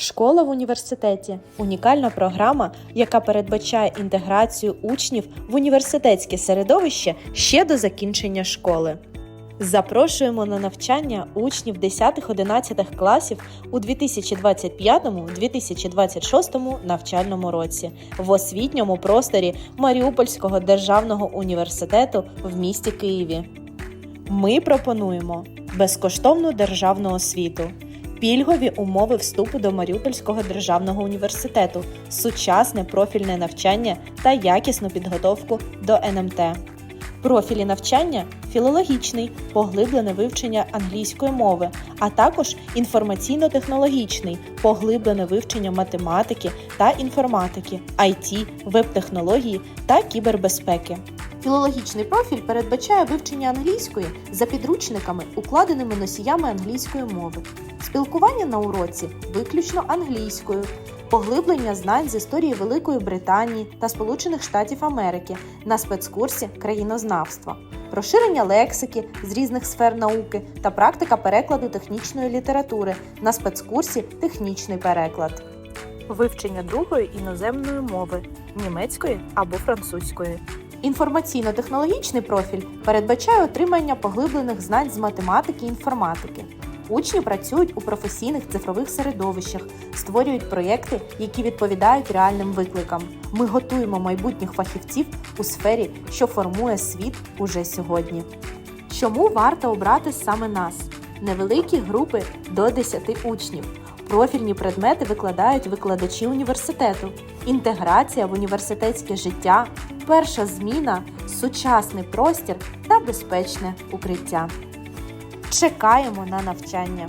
Школа в університеті унікальна програма, яка передбачає інтеграцію учнів в університетське середовище ще до закінчення школи. Запрошуємо на навчання учнів 10-11 класів у 2025-2026 навчальному році в освітньому просторі Маріупольського державного університету в місті Києві. Ми пропонуємо безкоштовну державну освіту, пільгові умови вступу до Маріупольського державного університету, сучасне профільне навчання та якісну підготовку до НМТ. Профілі навчання філологічний, поглиблене вивчення англійської мови, а також інформаційно-технологічний, поглиблене вивчення математики та інформатики, IT, веб-технології та кібербезпеки. Філологічний профіль передбачає вивчення англійської за підручниками, укладеними носіями англійської мови, спілкування на уроці виключно англійською, поглиблення знань з історії Великої Британії та Сполучених Штатів Америки на спецкурсі країнознавства, розширення лексики з різних сфер науки та практика перекладу технічної літератури на спецкурсі Технічний переклад. Вивчення другої іноземної мови німецької або французької. Інформаційно-технологічний профіль передбачає отримання поглиблених знань з математики і інформатики. Учні працюють у професійних цифрових середовищах, створюють проєкти, які відповідають реальним викликам. Ми готуємо майбутніх фахівців у сфері, що формує світ уже сьогодні. Чому варто обрати саме нас? Невеликі групи до 10 учнів. Профільні предмети викладають викладачі університету, інтеграція в університетське життя, перша зміна, сучасний простір та безпечне укриття. Чекаємо на навчання.